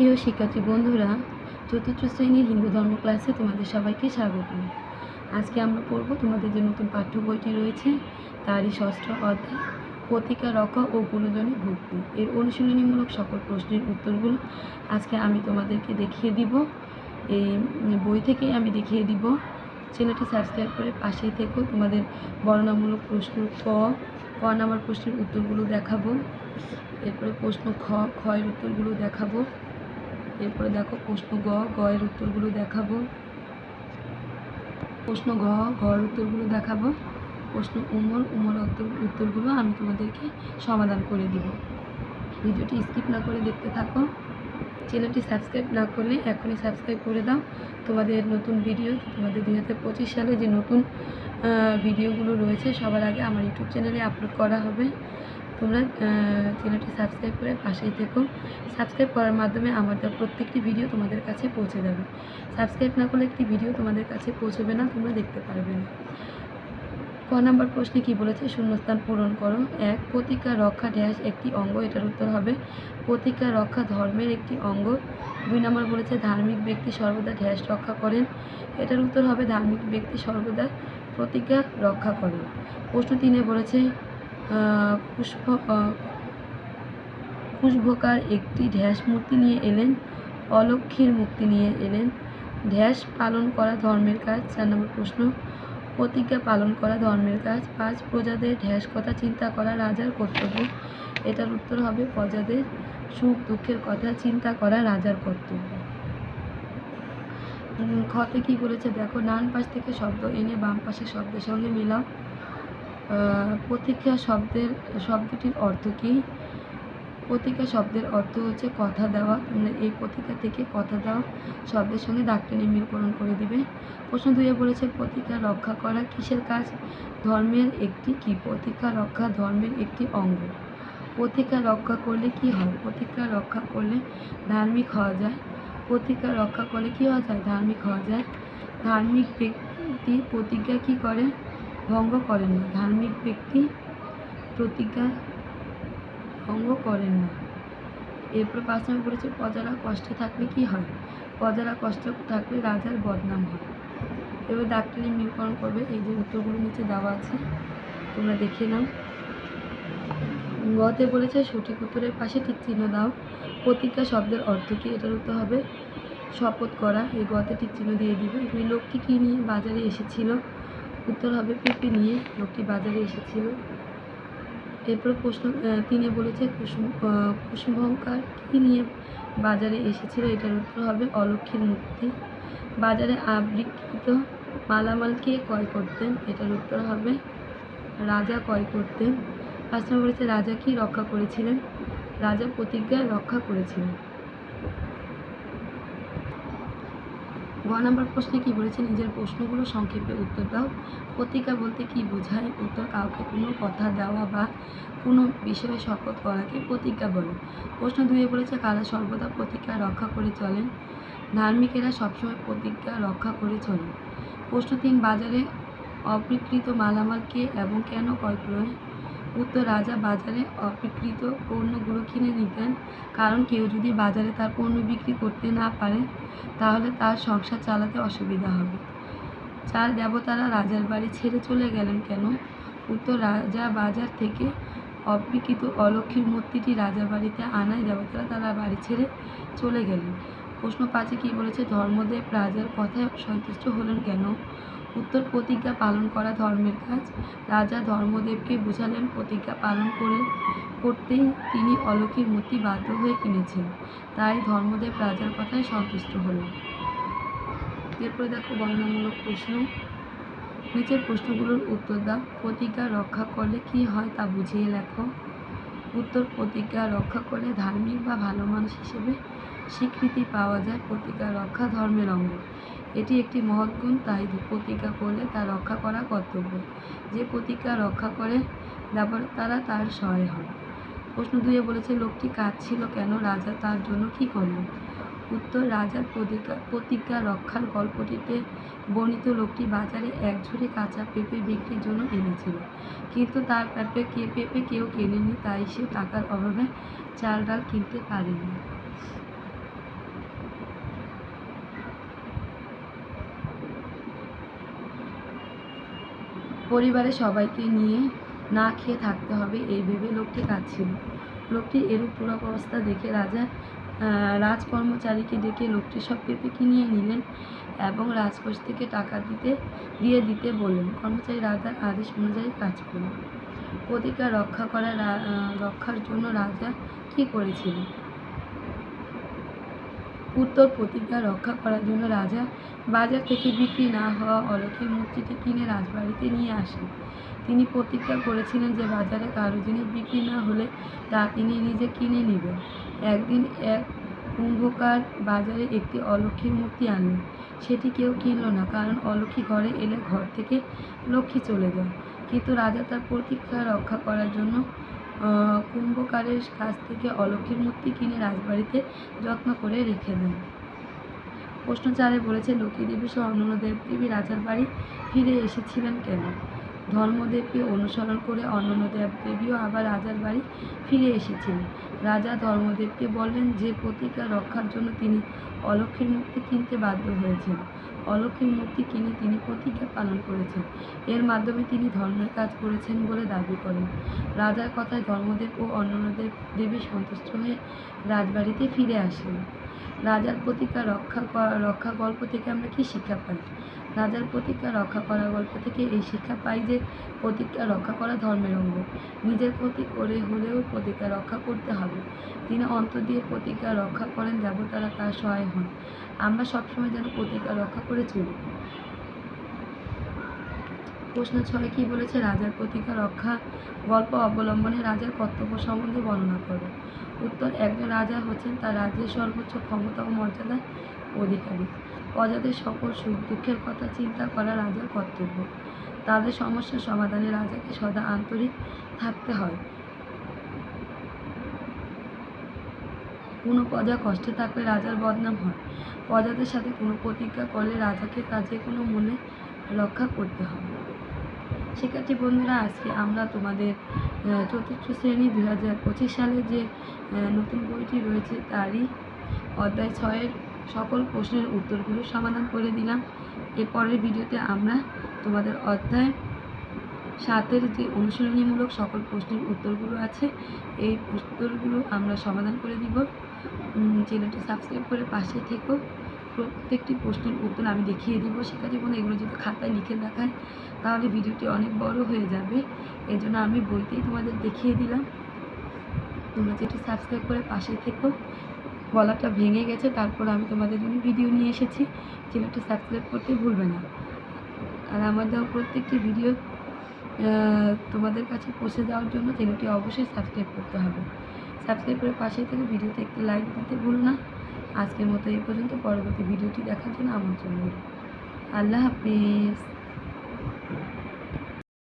প্রিয় শিক্ষার্থী বন্ধুরা, চতুর্থ শ্রেণির হিন্দু ধর্ম ক্লাসে তোমাদের সবাইকে স্বাগত। আজকে আমরা পড়ব তোমাদের যে নতুন পাঠ্য বইটি রয়েছে, তারই ষষ্ঠ অধ্যায় পতিকা রক্ষা ও গুণজনী ভক্তি। এর অনুশীলনীমূলক সকল প্রশ্নের উত্তরগুলো আজকে আমি তোমাদেরকে দেখিয়ে দিব। এই বই থেকে আমি দেখিয়ে দিব। চ্যানেলটি সাবস্ক্রাইব করে পাশেই থেকেও তোমাদের বর্ণনামূলক প্রশ্ন ক ক নাম্বার প্রশ্নের উত্তরগুলো দেখাবো। এরপরে প্রশ্ন খ খ এর উত্তরগুলো দেখাবো। এরপরে দেখো প্রশ্ন গ গ এর উত্তরগুলো দেখাবো। প্রশ্ন ঘ ঘ এর উত্তরগুলো দেখাবো। প্রশ্ন উমর উমর উত্তর, উত্তরগুলো আমি তোমাদেরকে সমাধান করে দিব। ভিডিওটি স্কিপ না করে দেখতে থাকো। চ্যানেলটি সাবস্ক্রাইব না করলে এখনই সাবস্ক্রাইব করে দাও। তোমাদের নতুন ভিডিও, তোমাদের দুই হাজার পঁচিশ সালে যে নতুন ভিডিওগুলো রয়েছে, সবার আগে আমার ইউটিউব চ্যানেলে আপলোড করা হবে। তোমরা চ্যানেলটি সাবস্ক্রাইব করে পাশেই থেকো। সাবস্ক্রাইব করার মাধ্যমে আমার দেওয়া প্রত্যেকটি ভিডিও তোমাদের কাছে পৌঁছে যাবে। সাবস্ক্রাইব না করলে একটি ভিডিও তোমাদের কাছে পৌঁছবে না, তোমরা দেখতে পারবে না। ক নাম্বার প্রশ্নে কি বলেছে? শূন্যস্থান পূরণ করো। এক, প্রতিকার রক্ষা ড্যাশ একটি অঙ্গ, এটার উত্তর হবে প্রতিকার রক্ষা ধর্মের একটি অঙ্গ। দুই নম্বর বলেছে ধার্মিক ব্যক্তি সর্বদা ড্যাশ রক্ষা করেন। এটার উত্তর হবে ধার্মিক ব্যক্তি সর্বদা প্রতিজ্ঞা রক্ষা করেন। প্রশ্ন তিনে বলেছে পুষ্প আহ, একটি ঢ্যাস মূর্তি নিয়ে এলেন অলক্ষীর মুক্তি নিয়ে এলেন। ঢ্যাস পালন করা ধর্মের কাজ চার নম্বর প্রশ্ন। প্রতিজ্ঞা পালন করা ধর্মের কাজ পাঁচ প্রজাদের ঢ্যাস কথা চিন্তা করা রাজার কর্তব্য। এটার উত্তর হবে প্রজাদের সুখ দুঃখের কথা চিন্তা করা রাজার কর্তব্য। খতে কি বলেছে? দেখো ডান পাশ থেকে শব্দ এনে বাম পাশের শব্দের সঙ্গে মেলাও। প্রতীক্ষা শব্দের, শব্দটির অর্থ কী? প্রতিকা শব্দের অর্থ হচ্ছে কথা দেওয়া। তোমরা এই প্রতিকা থেকে কথা দেওয়া শব্দের সঙ্গে ডাক্তারি মিলকরণ করে দিবে। প্রশ্ন দুয়ে বলেছে প্রতিকা রক্ষা করা কিসের কাজ? ধর্মের একটি কি? প্রতিকা রক্ষা ধর্মের একটি অঙ্গ। প্রতিকা রক্ষা করলে কি হয়? প্রতিকা রক্ষা করলে ধার্মিক হওয়া যায়। প্রতিকা রক্ষা করলে কি হওয়া যায়? ধার্মিক হওয়া যায়। ধার্মিক ব্যক্তি প্রতিজ্ঞা কি করে? ভঙ্গ করেন না। ধার্মিক ব্যক্তি প্রতিজ্ঞা ভঙ্গ করেন না। এরপর পাঁচ নম্বর বলেছে প্রজারা কষ্টে থাকলে কি হয়? প্রজারা কষ্ট থাকলে রাজার বদনাম হয়। এবার ডাক্তারি মিলকরণ করবে। এই যে উত্তরগুলো নিচে দেওয়া আছে, তোমরা দেখে নাও। গতে বলেছে, সঠিক উত্তরের পাশে ঠিক চিহ্ন দাও। প্রতিজ্ঞা শব্দের অর্থ কী এটার উত্তর হবে? শপথ করা, এই গতে ঠিক চিহ্ন দিয়ে দিবে। দুই লোকটি কী নিয়ে বাজারে এসেছিল? উত্তর হবে পেঁপে নিয়ে লোকটি বাজারে এসেছিল। এরপর প্রশ্ন তিনি বলেছে কুসুম আহ, কুসুমহংকার কী নিয়ে বাজারে এসেছিল? এটার উত্তর হবে অলক্ষীর মূর্তি। বাজারে আবৃত মালামাল কে ক্রয় করতেন? এটার উত্তর হবে রাজা ক্রয় করতেন। নম্বর বলেছে রাজা কি রক্ষা করেছিলেন? রাজা প্রতিজ্ঞা রক্ষা করেছিলেন। গ নম্বর প্রশ্নে কি বলেছে? নিজের প্রশ্নগুলো সংক্ষেপে উত্তর দাও। প্রতিজ্ঞা বলতে কি বোঝায়? উত্তর, কাউকে কোনো কথা দেওয়া বা কোনো বিষয়ে শপথ করাকে প্রতিজ্ঞা বলে। প্রশ্ন দুয়ে বলেছে কারা সর্বদা প্রতিজ্ঞা রক্ষা করে চলেন। ধার্মিকেরা সবসময় প্রতিজ্ঞা রক্ষা করে চলেন। প্রশ্ন তিন, বাজারে অবিকৃত মালামাল কে এবং কেন ক্রয় করে উত্তর রাজা বাজারে অবিকৃত পণ্যগুলো কিনে নিতেন। কারণ কেউ যদি বাজারে তার পণ্য বিক্রি করতে না পারে, তাহলে তার সংসার চালাতে অসুবিধা হবে। চার দেবতারা রাজার বাড়ি ছেড়ে চলে গেলেন কেন? উত্তর রাজা বাজার থেকে অবিকৃত অলক্ষীর মূর্তিটি রাজার বাড়িতে আনায় দেবতারা তারা বাড়ি ছেড়ে চলে গেলেন। প্রশ্ন পাঁচে কী বলেছে, ধর্মদেব রাজার কথায় সন্তুষ্ট হলেন কেন? উত্তর প্রতিজ্ঞা পালন করা ধর্মের কাজ। রাজা ধর্মদেবকে বুঝালেন, প্রতিজ্ঞা পালন করে করতেই তিনি অলৌকিক মূর্তি বাধ্য হয়ে কিনেছেন। তাই ধর্মদেব রাজার কথায় সন্তুষ্ট হলেন। এরপরে দেখো বর্ণনামূলক প্রশ্ন। নিচের প্রশ্নগুলোর উত্তর দাও। প্রতিজ্ঞা রক্ষা করলে কি হয় তা বুঝিয়ে লেখো। উত্তর প্রতিজ্ঞা রক্ষা করলে ধার্মিক বা ভালো মানুষ হিসেবে স্বীকৃতি পাওয়া যায় প্রতিজ্ঞা রক্ষা ধর্মের অঙ্গ। এটি একটি মহৎ গুণ, তাই প্রতিজ্ঞা করলে তা রক্ষা করা কর্তব্য। যে প্রতিজ্ঞা রক্ষা করে তারা তার সহায় হয় প্রশ্ন দুয়ে বলেছে, লোকটি কাঁদছিল কেন? রাজা তার জন্য কি করলেন? উত্তর, রাজার প্রতিজ্ঞা প্রতিজ্ঞা রক্ষার গল্পটিতে বর্ণিত লোকটি বাজারে এক ঝুড়ি কাঁচা পেঁপে বিক্রির জন্য এনেছিল। কিন্তু তার পেঁপে কে, পেঁপে কেউ কেনেনি, তাই সে টাকার অভাবে চাল ডাল কিনতে পারেনি। পরিবারের সবাইকে নিয়ে না খেয়ে থাকতে হবে, এই ভেবে লোকটি কাঁদছিল। লোকটির এরূপ অবস্থা দেখে রাজা রাজকর্মচারীকে ডেকে লোকটি সব পেঁপে কিনিয়ে নিলেন এবং রাজকোষ থেকে টাকা দিতে, দিয়ে দিতে বললেন। কর্মচারী রাজার আদেশ অনুযায়ী কাজ করল প্রতিকার রক্ষা করা রক্ষার জন্য রাজা কী করেছিলেন? উত্তর প্রতিজ্ঞা রক্ষা করার জন্য রাজা বাজার থেকে বিক্রি না হওয়া অলৌকিক মূর্তিটি কিনে রাজবাড়িতে নিয়ে আসেন। তিনি প্রতিজ্ঞা করেছিলেন যে বাজারে কারও জিনিস বিক্রি না হলে তা তিনি নিজে কিনে নেবেন। একদিন এক কুম্ভকার বাজারে একটি অলক্ষীর মূর্তি আনলেন। সেটি কেউ কিনল না, কারণ অলক্ষী ঘরে এলে ঘর থেকে লক্ষ্মী চলে যায়। কিন্তু রাজা তার প্রতিজ্ঞা রক্ষা করার জন্য কুম্ভকারের কাছ থেকে অলক্ষীর মূর্তি কিনে রাজবাড়িতে যত্ন করে রেখে দেন। প্রশ্ন চারে বলেছে লক্ষ্মী দেবী সহ অন্যান্য দেবদেবী রাজার বাড়ি ফিরে এসেছিলেন কেন? ধর্মদেবকে অনুসরণ করে অন্যান্য দেবদেবীও আবার রাজার বাড়ি ফিরে এসেছিলেন রাজা ধর্মদেবকে বললেন, যে প্রতিজ্ঞা রক্ষার জন্য তিনি অলক্ষীর মূর্তি কিনতে বাধ্য হয়েছেন। অলক্ষীর মূর্তি কিনে তিনি প্রতিজ্ঞা পালন করেছেন। এর মাধ্যমে তিনি ধর্মের কাজ করেছেন বলে দাবি করেন। রাজার কথায় ধর্মদেব ও অন্যান্য দেব সন্তুষ্ট হয়ে রাজবাড়িতে ফিরে আসেন। রাজার প্রতিজ্ঞা রক্ষা করা রক্ষা গল্প থেকে আমরা কি শিক্ষা পাই? রাজার প্রতিজ্ঞা রক্ষা করার গল্প থেকে এই শিক্ষা পাই যে, প্রতিজ্ঞা রক্ষা করা ধর্মের অঙ্গ। নিজের প্রতি করে হলেও প্রতিজ্ঞা রক্ষা করতে হবে। তিনি অন্তর দিয়ে প্রতিজ্ঞা রক্ষা করেন, দেবতারা তার সহায় হন। আমরা সবসময় যেন প্রতিজ্ঞা রক্ষা করে চলি প্রশ্ন ছয়, কি বলেছে রাজার প্রতিজ্ঞা রক্ষা, গল্প অবলম্বনে রাজার কর্তব্য সম্বন্ধে বর্ণনা করো। উত্তর, একজন রাজা হচ্ছেন তার রাজ্যের সর্বোচ্চ ক্ষমতা ও মর্যাদার অধিকারী। প্রজাদের সকল সুখ দুঃখের কথা চিন্তা করা রাজার কর্তব্য। তাদের সমস্যার সমাধানে রাজাকে সদা আন্তরিক থাকতে হয়। কোনো প্রজা কষ্টে থাকলে রাজার বদনাম হয়। প্রজাদের সাথে কোনো প্রতিজ্ঞা করলে রাজাকে তা যে কোনো মনে রক্ষা করতে হবে। শিক্ষার্থী বন্ধুরা, আজকে আমরা তোমাদের চতুর্থ শ্রেণি দু হাজার পঁচিশ সালে যে নতুন বইটি রয়েছে তারই অধ্যায় ছয়ের সকল প্রশ্নের উত্তরগুলো সমাধান করে দিলাম। এরপরের ভিডিওতে আমরা তোমাদের অধ্যায় সাতের যে অনুশীলনীমূলক সকল প্রশ্নের উত্তরগুলো আছে, এই উত্তরগুলো আমরা সমাধান করে দিব। চ্যানেলটি সাবস্ক্রাইব করে পাশে থেকো। প্রত্যেকটি প্রশ্নের উত্তর আমি দেখিয়ে দিব। শিক্ষার্থী বন্ধু এগুলো যদি খাতায় লিখে দেখায় তাহলে ভিডিওটি অনেক বড় হয়ে যাবে। এই জন্য আমি বইতেই তোমাদের দেখিয়ে দিলাম। তোমরা যেটি সাবস্ক্রাইব করে পাশে থেকো, গলাটা ভেঙে গেছে, তারপর আমি তোমাদের জন্য ভিডিও নিয়ে এসেছি। চ্যানেলটি সাবস্ক্রাইব করতে ভুলবে না। আর আমার দেওয়া প্রত্যেকটি ভিডিও তোমাদের কাছে পৌঁছে যাওয়ার জন্য চ্যানেলটি অবশ্যই সাবস্ক্রাইব করতে হবে। সাবস্ক্রাইব করে পাশেই থেকে ভিডিওতে একটু লাইক দিতে ভুলো না। আজকের মতো এই পর্যন্ত। পরবর্তী ভিডিওটি দেখার জন্য আমন্ত্রণ রইল। আল্লাহ হাফিজ।